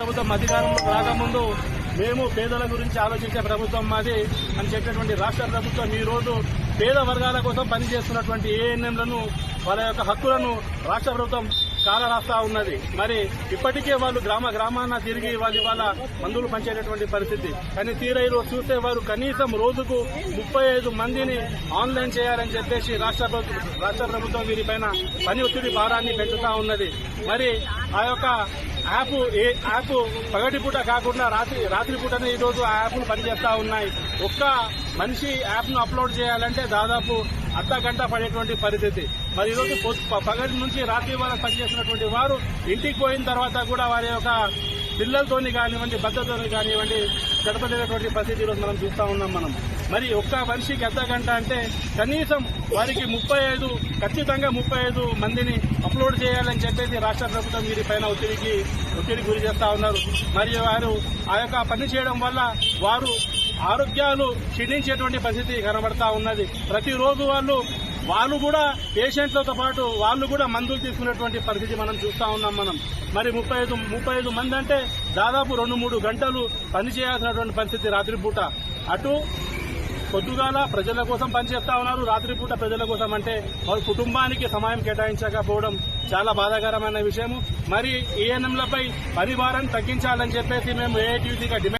ప్రభుత్వం అధికారంలోకి రాకముందు మేము పేదల గురించి ఆలోచించే ప్రభుత్వం మాది అని చెప్పినటువంటి రాష్ట్ర ప్రభుత్వం ఈ రోజు పేద వర్గాల కోసం పనిచేస్తున్నటువంటి ఏఎన్ఎంలను వాళ్ళ యొక్క హక్కులను రాష్ట్ర ప్రభుత్వం కాలరాస్తా ఉన్నది. మరి ఇప్పటికే వాళ్ళు గ్రామ గ్రామాన తిరిగి వాళ్ళు ఇవాళ మందులు పంచేటటువంటి పరిస్థితి. కానీ తీరైలో చూస్తే వారు కనీసం రోజుకు ముప్పై ఐదు మందిని ఆన్లైన్ చేయాలని చెప్పేసి రాష్ట్ర ప్రభుత్వం రాష్ట్ర ప్రభుత్వం వీరిపైన పని ఒత్తిడి భారాన్ని పెంచుతా ఉన్నది. మరి ఆ యొక్క యాప్ ఏ యాప్ పగటిపూట కాకుండా రాత్రి రాత్రిపూటనే ఈరోజు ఆ యాప్లు పనిచేస్తా ఉన్నాయి. ఒక్క మనిషి యాప్ను అప్లోడ్ చేయాలంటే దాదాపు అర్ధ గంట పడేటువంటి పరిస్థితి. మరి ఈరోజు పగటి నుంచి రాత్రి వరకు పనిచేసినటువంటి వారు ఇంటికి పోయిన తర్వాత కూడా వారి యొక్క పిల్లలతోని కానివ్వండి భద్రతతోని కానివ్వండి గడపలేనటువంటి పరిస్థితి ఈరోజు మనం చూస్తా ఉన్నాం మనం. మరి ఒక్క మనిషికి ఎంత గంట అంటే కనీసం వారికి ముప్పై ఐదు ఖచ్చితంగా ముప్పై ఐదు మందిని అప్లోడ్ చేయాలని చెప్పేసి రాష్ట్ర ప్రభుత్వం వీరి పైన ఒత్తిడికి ఒత్తిడి గురి చేస్తా ఉన్నారు. మరియు వారు ఆ యొక్క పని చేయడం వల్ల వారు ఆరోగ్యాలు క్షీణించేటువంటి పరిస్థితి కనబడతా ఉన్నది. ప్రతిరోజు వాళ్ళు వాళ్ళు కూడా పేషెంట్లతో పాటు వాళ్ళు కూడా మందులు తీసుకునేటువంటి పరిస్థితి మనం చూస్తా ఉన్నాం మనం. మరి ముప్పై ఐదు ముప్పై ఐదు మంది అంటే దాదాపు రెండు మూడు గంటలు పనిచేయాల్సినటువంటి పరిస్థితి రాత్రిపూట. అటు పొద్దుగాల ప్రజల కోసం పనిచేస్తా ఉన్నారు రాత్రిపూట ప్రజల కోసం అంటే వారి కుటుంబానికి సమయం కేటాయించకపోవడం చాలా బాధాకరమైన విషయము. మరి ఏఎన్ఎంలపై పరివారం తగ్గించాలని చెప్పేసి మేము ఏఐటీసీగా డిమాండ్